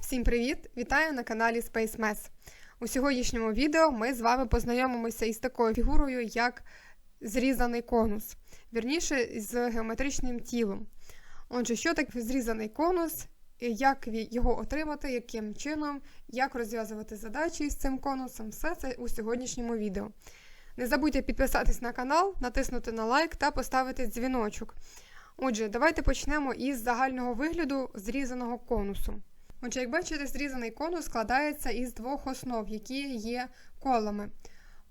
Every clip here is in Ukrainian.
Всім привіт! Вітаю на каналі Space Mess. У сьогоднішньому відео ми з вами познайомимося із такою фігурою, як зрізаний конус, вірніше з геометричним тілом. Отже, що таке зрізаний конус, як його отримати, яким чином, як розв'язувати задачі з цим конусом, все це у сьогоднішньому відео. Не забудьте підписатись на канал, натиснути на лайк та поставити дзвіночок. Отже, давайте почнемо із загального вигляду зрізаного конусу. Отже, як бачите, зрізаний конус складається із двох основ, які є колами.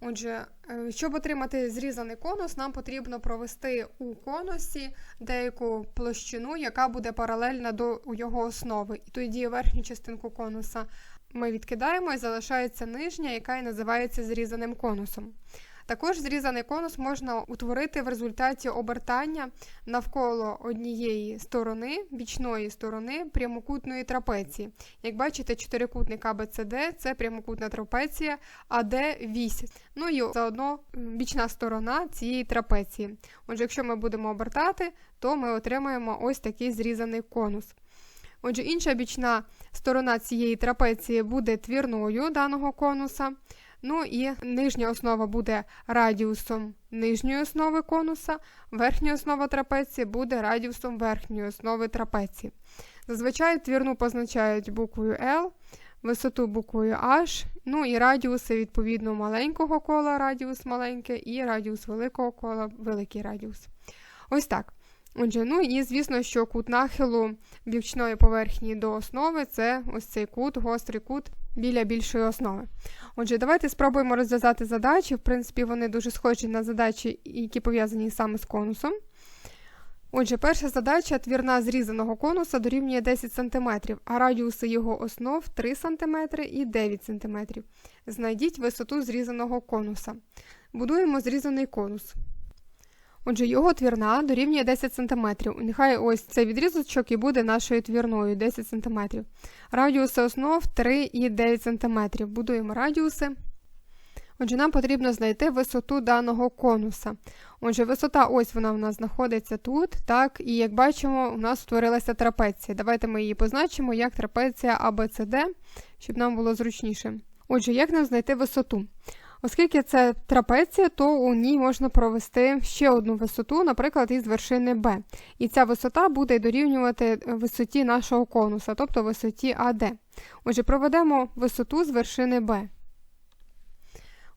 Отже, е, щоб отримати зрізаний конус, нам потрібно провести у конусі деяку площину, яка буде паралельна до його основи. І тоді верхню частинку конуса ми відкидаємо і залишається нижня, яка і називається зрізаним конусом. Також зрізаний конус можна утворити в результаті обертання навколо однієї сторони, бічної сторони прямокутної трапеції. Як бачите, чотирикутник ABCD – це прямокутна трапеція, АД вісь. Ну і заодно бічна сторона цієї трапеції. Отже, якщо ми будемо обертати, то ми отримаємо ось такий зрізаний конус. Отже, інша бічна сторона цієї трапеції буде твірною даного конуса. Ну і нижня основа буде радіусом нижньої основи конуса, верхня основа трапеції буде радіусом верхньої основи трапеції. Зазвичай твірну позначають буквою L, висоту буквою H, ну і радіуси відповідно маленького кола, радіус маленький, і радіус великого кола, великий радіус. Ось так. Отже, ну і звісно, що кут нахилу бічної поверхні до основи це ось цей кут, гострий кут біля більшої основи. Отже, давайте спробуємо розв'язати задачі. В принципі, вони дуже схожі на задачі, які пов'язані саме з конусом. Отже, перша задача твірна зрізаного конуса дорівнює 10 см, а радіуси його основ 3 см і 9 см. Знайдіть висоту зрізаного конуса. Будуємо зрізаний конус. Отже, його твірна дорівнює 10 см. Нехай ось цей відрізочок і буде нашою твірною 10 см. Радіуси основ 3 і 9 см. Будуємо радіуси. Отже, нам потрібно знайти висоту даного конуса. Отже, висота ось вона в нас знаходиться тут, так, і як бачимо, у нас створилася трапеція. Давайте ми її позначимо як трапеція ABCD, щоб нам було зручніше. Отже, як нам знайти висоту? Оскільки це трапеція, то у ній можна провести ще одну висоту, наприклад, із вершини B. І ця висота буде дорівнювати висоті нашого конуса, тобто висоті AD. Отже, проведемо висоту з вершини B.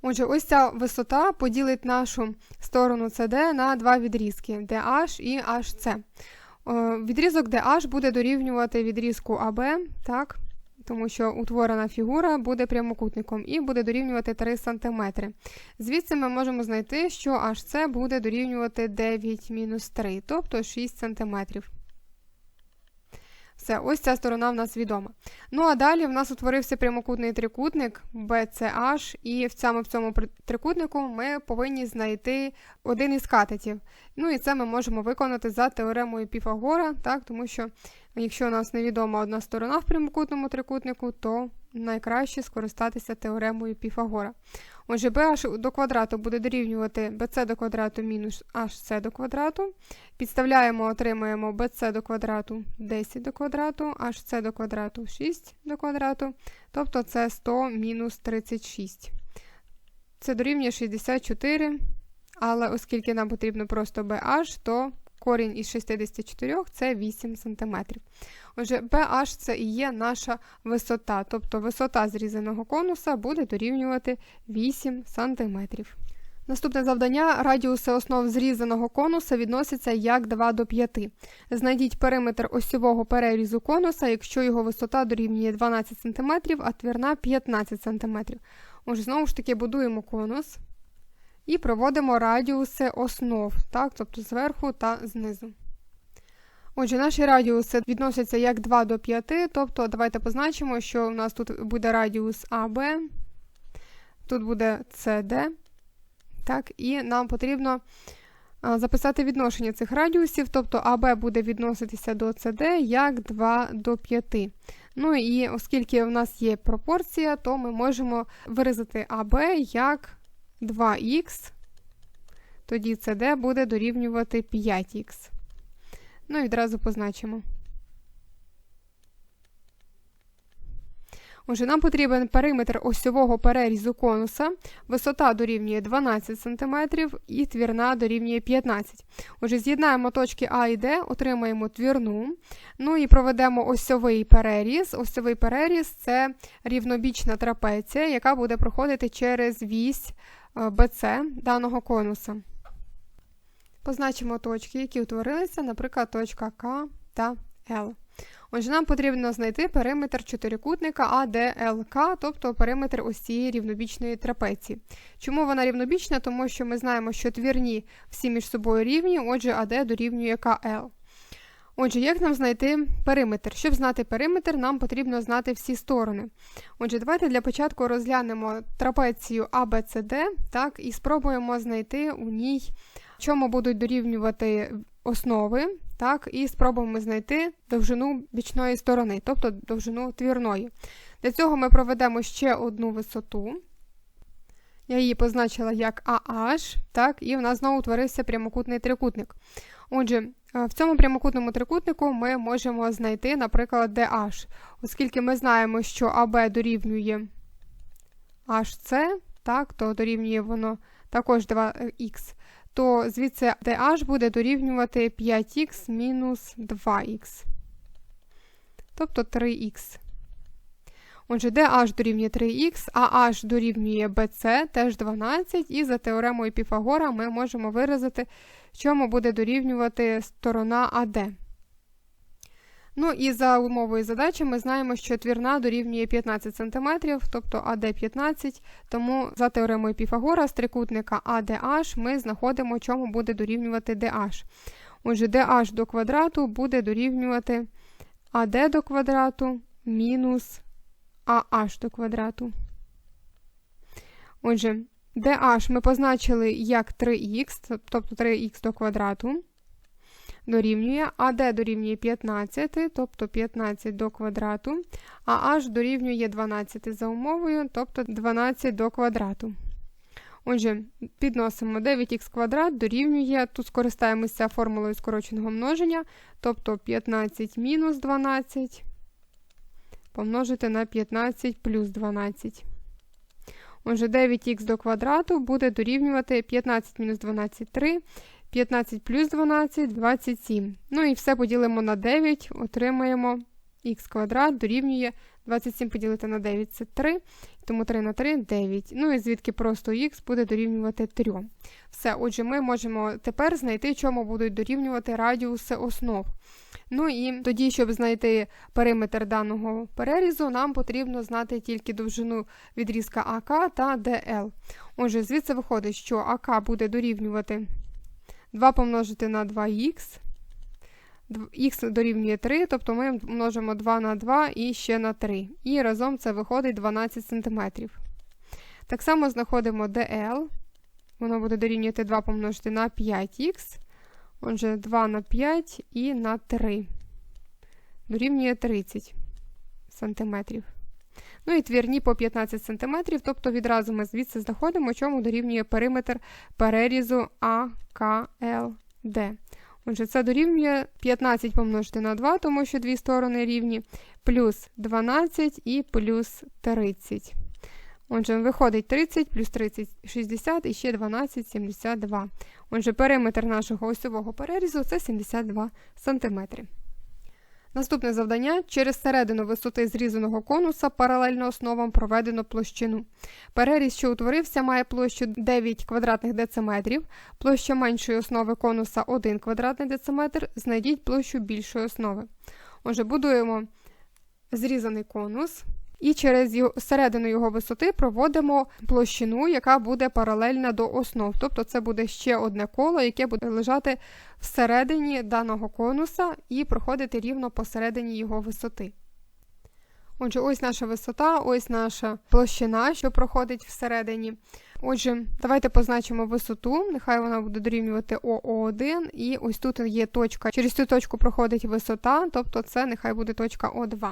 Отже, ось ця висота поділить нашу сторону CD на два відрізки DH і HC. Е, Відрізок DH буде дорівнювати відрізку AB, так, тому що утворена фігура буде прямокутником і буде дорівнювати 3 см. Звідси ми можемо знайти, що HC буде дорівнювати 9 мінус 3, тобто 6 см. Все, ось ця сторона в нас відома. Ну а далі в нас утворився прямокутний трикутник BCH, і цьому, в цьому трикутнику ми повинні знайти один із катетів. Ну і це ми можемо виконати за теоремою Піфагора, так, тому що якщо у нас невідома одна сторона в прямокутному трикутнику, то найкраще скористатися теоремою Піфагора. Отже, BH до квадрату буде дорівнювати BC до квадрату мінус HC до квадрату. Підставляємо, отримаємо BC до квадрату 10 до квадрату, HC до квадрату 6 до квадрату, тобто це 100 мінус 36. Це дорівнює 64, але оскільки нам потрібно просто BH, то корінь із 64 це 8 см. Отже, BH це і є наша висота, тобто висота зрізаного конуса буде дорівнювати 8 см. Наступне завдання радіуси основ зрізаного конуса відносяться як 2 до 5. Знайдіть периметр осьового перерізу конуса, якщо його висота дорівнює 12 см, а твірна 15 см. Отже, знову ж таки будуємо конус і проводимо радіуси основ, так, тобто зверху та знизу. Отже, наші радіуси відносяться як 2 до 5, тобто давайте позначимо, що у нас тут буде радіус АБ, тут буде CD, так, і нам потрібно записати відношення цих радіусів, тобто АБ буде відноситися до CD як 2 до 5. Ну і оскільки у нас є пропорція, то ми можемо виразити АБ як 2х, тоді CD буде дорівнювати 5х. Ну і відразу позначимо. Отже, нам потрібен периметр осьового перерізу конуса, висота дорівнює 12 см і твірна дорівнює 15 Отже, з'єднаємо точки А і Д, отримаємо твірну, ну і проведемо осьовий переріз. Осьовий переріз це рівнобічна трапеція, яка буде проходити через вісь БЦ даного конуса. Позначимо точки, які утворилися, наприклад, точка К та Л. Отже, нам потрібно знайти периметр чотирикутника АДЛК, тобто периметр ось цієї рівнобічної трапеції. Чому вона рівнобічна? Тому що ми знаємо, що твірні всі між собою рівні, отже, АД дорівнює КЛ. Отже, як нам знайти периметр? Щоб знати периметр, нам потрібно знати всі сторони. Отже, давайте для початку розглянемо трапецію ABCD так, і спробуємо знайти у ній, чому будуть дорівнювати основи, так, і спробуємо знайти довжину бічної сторони, тобто довжину твірної. Для цього ми проведемо ще одну висоту. Я її позначила як AH, так, і в нас знову утворився прямокутний трикутник. Отже, в цьому прямокутному трикутнику ми можемо знайти, наприклад, DH, оскільки ми знаємо, що AB дорівнює HC, так, то дорівнює воно також 2х, то звідси DH буде дорівнювати 5х мінус 2х, тобто 3х. Отже, DH дорівнює 3х, а H дорівнює BC, теж 12, і за теоремою Піфагора ми можемо виразити, чому буде дорівнювати сторона АД. Ну і за умовою задачі ми знаємо, що твірна дорівнює 15 см, тобто АД 15, тому за теоремою Піфагора з трикутника ADH ми знаходимо, чому буде дорівнювати DH. Отже, DH до квадрату буде дорівнювати АД до квадрату мінус АH до квадрату. Отже, DH ми позначили як 3х, тобто 3х до квадрату, дорівнює, АД дорівнює 15, тобто 15 до квадрату, а H дорівнює 12 за умовою, тобто 12 до квадрату. Отже, підносимо 9х квадрат дорівнює, тут скористаємося формулою скороченого множення, тобто 15 мінус 12 помножити на 15 плюс 12. Отже, 9х до квадрату буде дорівнювати 15 мінус 12 3, 15 плюс 12 27. Ну і все поділимо на 9, отримаємо х квадрат дорівнює 27 поділити на 9 це 3, тому 3 на 3 9. Ну і звідки просто х буде дорівнювати 3. Все, отже, ми можемо тепер знайти, чому будуть дорівнювати радіуси основ. Ну і тоді, щоб знайти периметр даного перерізу, нам потрібно знати тільки довжину відрізка АК та ДЛ. Отже, звідси виходить, що АК буде дорівнювати 2 помножити на 2х. Х дорівнює 3, тобто ми множимо 2 на 2 і ще на 3. І разом це виходить 12 см. Так само знаходимо DL. Воно буде дорівнювати 2 помножити на 5х. Отже, 2 на 5 і на 3. Дорівнює 30 см. Ну і твірні по 15 см, тобто відразу ми звідси знаходимо, чому дорівнює периметр перерізу АКЛД. Отже, це дорівнює 15 помножити на 2, тому що дві сторони рівні, плюс 12 і плюс 30. Отже, виходить 30 плюс 30 60 і ще 12 72. Отже, периметр нашого осьового перерізу це 72 см. Наступне завдання: через середину висоти зрізаного конуса паралельно основам проведено площину. Переріз, що утворився, має площу 9 квадратних дециметрів, площа меншої основи конуса 1 квадратний дециметр. Знайдіть площу більшої основи. Отже, будуємо зрізаний конус. І через середину його висоти проводимо площину, яка буде паралельна до основ. Тобто це буде ще одне коло, яке буде лежати всередині даного конуса і проходити рівно посередині його висоти. Отже, ось наша висота, ось наша площина, що проходить всередині. Отже, давайте позначимо висоту, нехай вона буде дорівнювати ОО1, і ось тут є точка. Через цю точку проходить висота, тобто це нехай буде точка О2.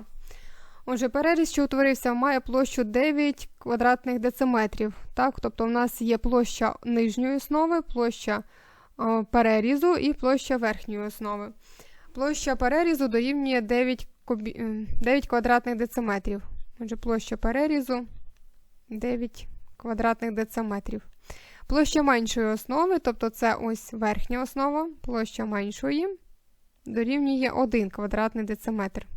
Отже, переріз, що утворився, має площу 9 квадратних дециметрів. Так? Тобто, в нас є площа нижньої основи, площа о, перерізу і площа верхньої основи. Площа перерізу дорівнює 9 9 квадратних дециметрів. Отже, площа перерізу 9 квадратних дециметрів. Площа меншої основи, тобто це ось верхня основа, площа меншої дорівнює 1 квадратний дециметр.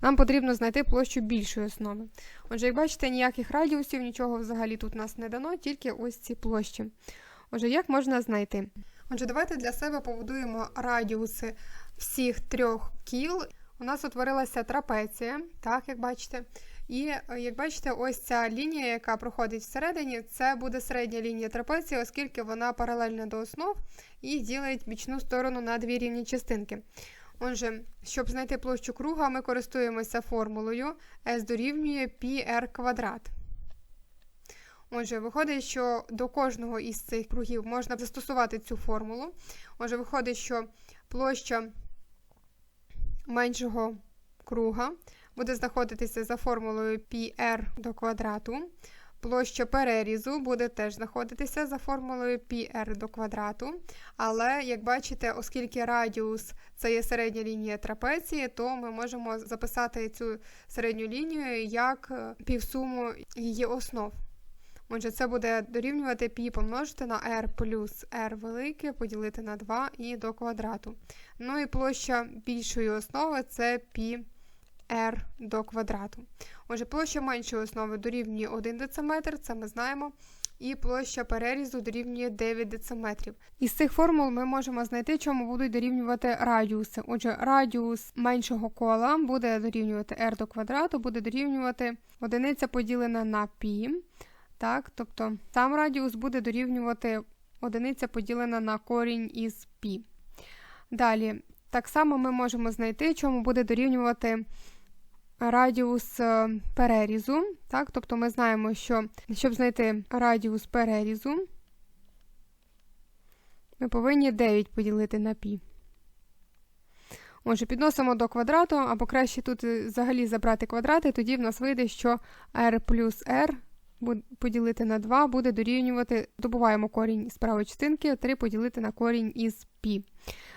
Нам потрібно знайти площу більшої основи. Отже, як бачите, ніяких радіусів, нічого взагалі тут нас не дано, тільки ось ці площі. Отже, як можна знайти? Отже, давайте для себе побудуємо радіуси всіх трьох кіл. У нас утворилася трапеція, так, як бачите. І, як бачите, ось ця лінія, яка проходить всередині, це буде середня лінія трапеції, оскільки вона паралельна до основ і ділить бічну сторону на дві рівні частинки. Отже, щоб знайти площу круга, ми користуємося формулою S дорівнює πr квадрат. Отже, виходить, що до кожного із цих кругів можна застосувати цю формулу. Отже, виходить, що площа меншого круга буде знаходитися за формулою πr до квадрату. Площа перерізу буде теж знаходитися за формулою πr до квадрату. Але, як бачите, оскільки радіус це є середня лінія трапеції, то ми можемо записати цю середню лінію як е, півсуму її основ. Отже, це буде дорівнювати π помножити на r плюс r велике, поділити на 2 і до квадрату. Ну і площа більшої основи це π r до квадрату. Отже, площа меншої основи дорівнює 1 дециметр, це ми знаємо. І площа перерізу дорівнює 9 дециметрів. Із цих формул ми можемо знайти, чому будуть дорівнювати радіуси. Отже, радіус меншого кола буде дорівнювати r до квадрату, буде дорівнювати одиниця поділена на π. Так, Тобто сам радіус буде дорівнювати одиниця поділена на корінь із π. Далі, так само ми можемо знайти, чому буде дорівнювати радіус е, перерізу. Так? Тобто ми знаємо, що щоб знайти радіус перерізу, ми повинні 9 поділити на π. Отже, підносимо до квадрату, або краще тут взагалі забрати квадрати, тоді в нас вийде, що r плюс r поділити на 2 буде дорівнювати, добуваємо корінь із правої частинки, 3 поділити на корінь із пі.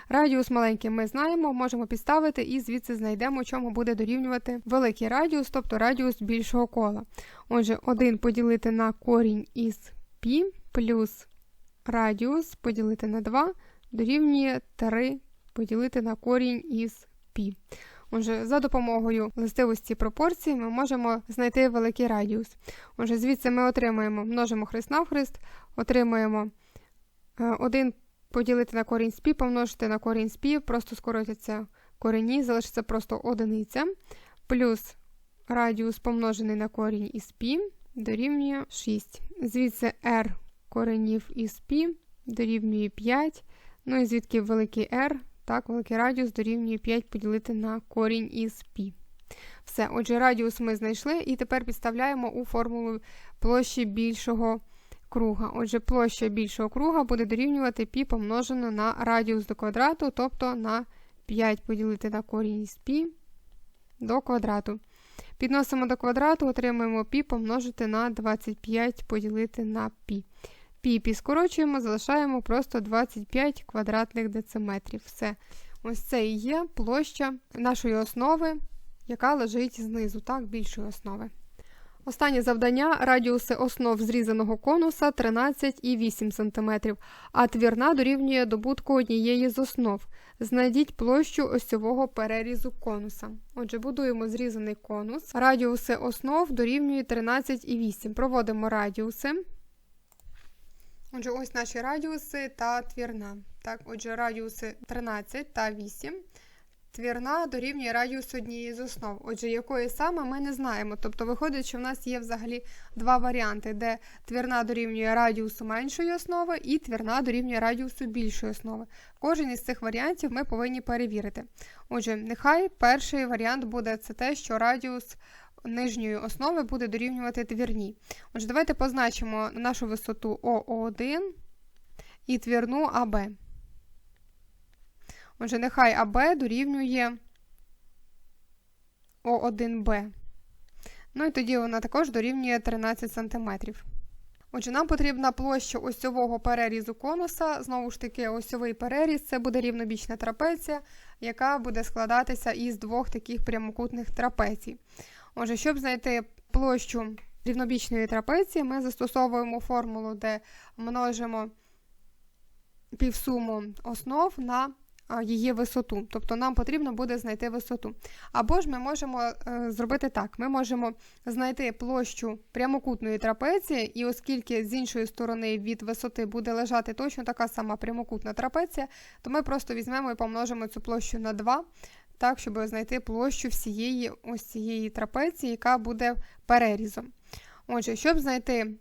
Радіус маленький ми знаємо, можемо підставити і звідси знайдемо, чому буде дорівнювати великий радіус, тобто радіус більшого кола. Отже, 1 поділити на корінь із пі плюс радіус поділити на 2 дорівнює 3 поділити на корінь із пі. Отже, за допомогою властивості пропорції ми можемо знайти великий радіус. Отже, звідси ми отримаємо, множимо хрест навхрест, отримаємо 1 поділити на корінь з пі, помножити на корінь з пі, просто скоротяться корені, залишиться просто одиниця, плюс радіус помножений на корінь із пі дорівнює 6. Звідси r коренів із пі дорівнює 5. Ну і звідки великий r, так, великий радіус дорівнює 5 поділити на корінь із π. Все, отже, радіус ми знайшли, і тепер підставляємо у формулу площі більшого круга. Отже, площа більшого круга буде дорівнювати π помножено на радіус до квадрату, тобто на 5 поділити на корінь із π до квадрату. Підносимо до квадрату, отримуємо π помножити на 25 поділити на π. Пі пі скорочуємо, залишаємо просто 25 квадратних дециметрів. Все. Ось це і є площа нашої основи, яка лежить знизу, так, більшої основи. Останнє завдання радіуси основ зрізаного конуса 13,8 см, а твірна дорівнює добутку однієї з основ. Знайдіть площу осьового перерізу конуса. Отже, будуємо зрізаний конус. Радіуси основ дорівнює 13,8. Проводимо радіуси. Отже, ось наші радіуси та твірна. Так, Отже, радіуси 13 та 8. Твірна дорівнює радіусу однієї з основ. Отже, якої саме ми не знаємо. Тобто виходить, що в нас є взагалі два варіанти, де твірна дорівнює радіусу меншої основи і твірна дорівнює радіусу більшої основи. Кожен із цих варіантів ми повинні перевірити. Отже, нехай перший варіант буде це те, що радіус нижньої основи буде дорівнювати твірній. Отже, давайте позначимо нашу висоту ОО1 і твірну АБ. Отже, нехай АБ дорівнює О1Б. Ну і тоді вона також дорівнює 13 см. Отже, нам потрібна площа осьового перерізу конуса. Знову ж таки, осьовий переріз це буде рівнобічна трапеція, яка буде складатися із двох таких прямокутних трапецій. Отже, щоб знайти площу рівнобічної трапеції, ми застосовуємо формулу, де множимо півсуму основ на її висоту. Тобто нам потрібно буде знайти висоту. Або ж ми можемо е, зробити так: ми можемо знайти площу прямокутної трапеції, і оскільки з іншої сторони від висоти буде лежати точно така сама прямокутна трапеція, то ми просто візьмемо і помножимо цю площу на 2, так, щоб знайти площу всієї ось цієї трапеції, яка буде перерізом. Отже, щоб знайти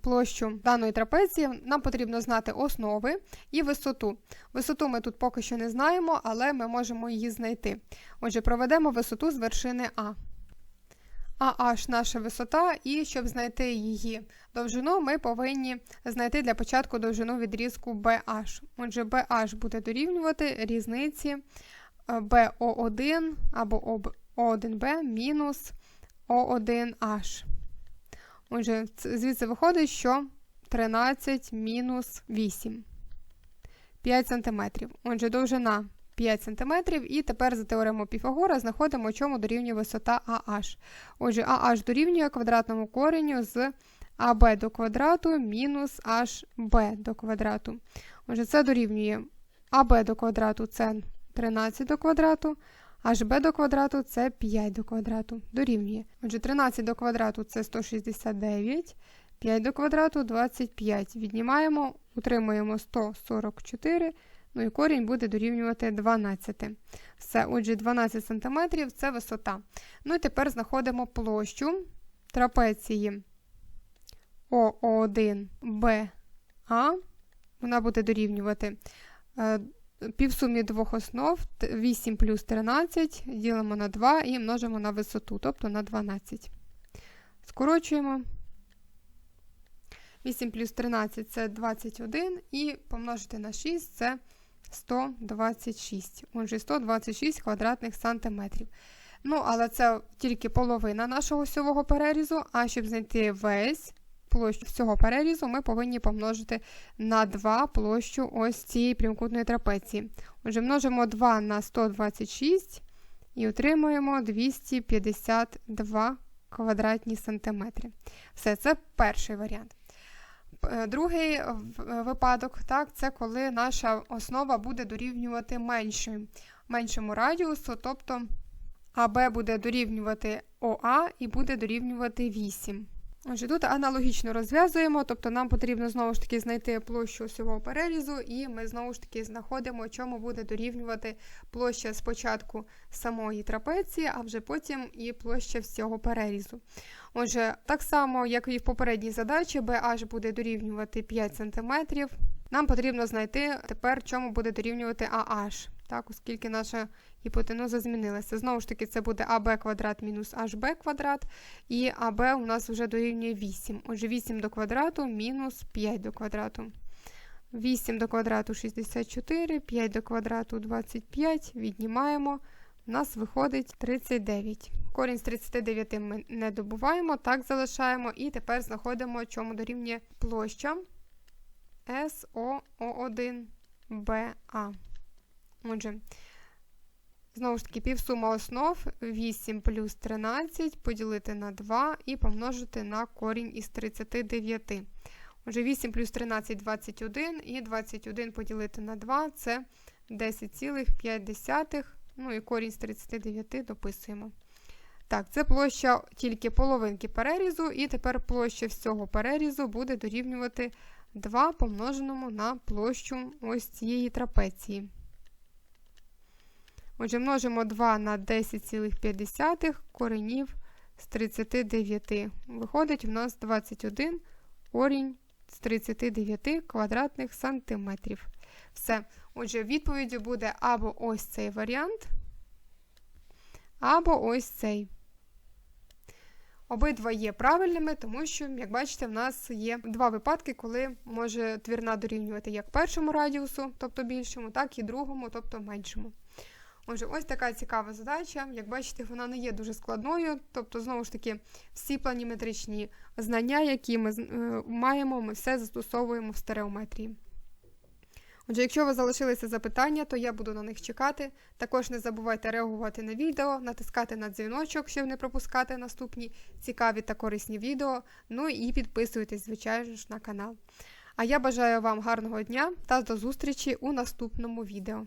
площу даної трапеції, нам потрібно знати основи і висоту. Висоту ми тут поки що не знаємо, але ми можемо її знайти. Отже, проведемо висоту з вершини А. АH наша висота, і щоб знайти її довжину, ми повинні знайти для початку довжину відрізку BH. Отже, BH буде дорівнювати різниці BO1 або O1B мінус O1H. Отже, звідси виходить, що 13 мінус 8. 5 см. Отже, довжина 5 см. І тепер за теоремою Піфагора знаходимо, чому дорівнює висота AH. Отже, AH дорівнює квадратному коренню з АБ до квадрату мінус HB до квадрату. Отже, це дорівнює АБ до квадрату це 13 до квадрату. HB до квадрату це 5 до квадрату. Дорівнює. Отже, 13 до квадрату це 169, 5 до квадрату 25. Віднімаємо, утримуємо 144, ну і корінь буде дорівнювати 12. Все, отже, 12 см це висота. Ну і тепер знаходимо площу трапеції О1БА. Вона буде дорівнювати. Півсумі двох основ 8 плюс 13 ділимо на 2 і множимо на висоту, тобто на 12. Скорочуємо. 8 плюс 13 це 21, і помножити на 6 це 126. Отже, 126 квадратних сантиметрів. Ну, але це тільки половина нашого осьового перерізу, а щоб знайти весь площу всього перерізу ми повинні помножити на 2 площу ось цієї прямокутної трапеції. Отже, множимо 2 на 126 і отримуємо 252 квадратні сантиметри. Все, це перший варіант. Е, другий випадок так, це коли наша основа буде дорівнювати меншим, меншому радіусу, тобто АБ буде дорівнювати ОА і буде дорівнювати 8. Отже, тут аналогічно розв'язуємо, тобто нам потрібно знову ж таки знайти площу осьового перерізу, і ми знову ж таки знаходимо, чому буде дорівнювати площа спочатку самої трапеції, а вже потім і площа всього перерізу. Отже, так само, як і в попередній задачі, BH буде дорівнювати 5 см. Нам потрібно знайти тепер, чому буде дорівнювати AH, так, оскільки наша гіпотенуза змінилася. Знову ж таки, це буде АБ квадрат мінус HB квадрат, і АБ у нас вже дорівнює 8. Отже, 8 до квадрату мінус 5 до квадрату. 8 до квадрату 64, 5 до квадрату 25, віднімаємо. У нас виходить 39. Корінь з 39 ми не добуваємо, так залишаємо. І тепер знаходимо, чому дорівнює площа СОО1БА. Отже, Знову ж таки, півсума основ 8 плюс 13 поділити на 2 і помножити на корінь із 39. Отже, 8 плюс 13 21 і 21 поділити на 2 це 10,5. Ну і корінь з 39 дописуємо. Так, це площа тільки половинки перерізу, і тепер площа всього перерізу буде дорівнювати 2 помноженому на площу ось цієї трапеції. Отже, множимо 2 на 10,5 коренів з 39. Виходить, у нас 21 корінь з 39 квадратних сантиметрів. Все. Отже, відповіддю буде або ось цей варіант, або ось цей. Обидва є правильними, тому що, як бачите, в нас є два випадки, коли може твірна дорівнювати як першому радіусу, тобто більшому, так і другому, тобто меншому. Отже, ось така цікава задача. Як бачите, вона не є дуже складною. Тобто, знову ж таки, всі планіметричні знання, які ми е, маємо, ми все застосовуємо в стереометрії. Отже, якщо у вас залишилися запитання, то я буду на них чекати. Також не забувайте реагувати на відео, натискати на дзвіночок, щоб не пропускати наступні цікаві та корисні відео. Ну і підписуйтесь, звичайно ж, на канал. А я бажаю вам гарного дня та до зустрічі у наступному відео.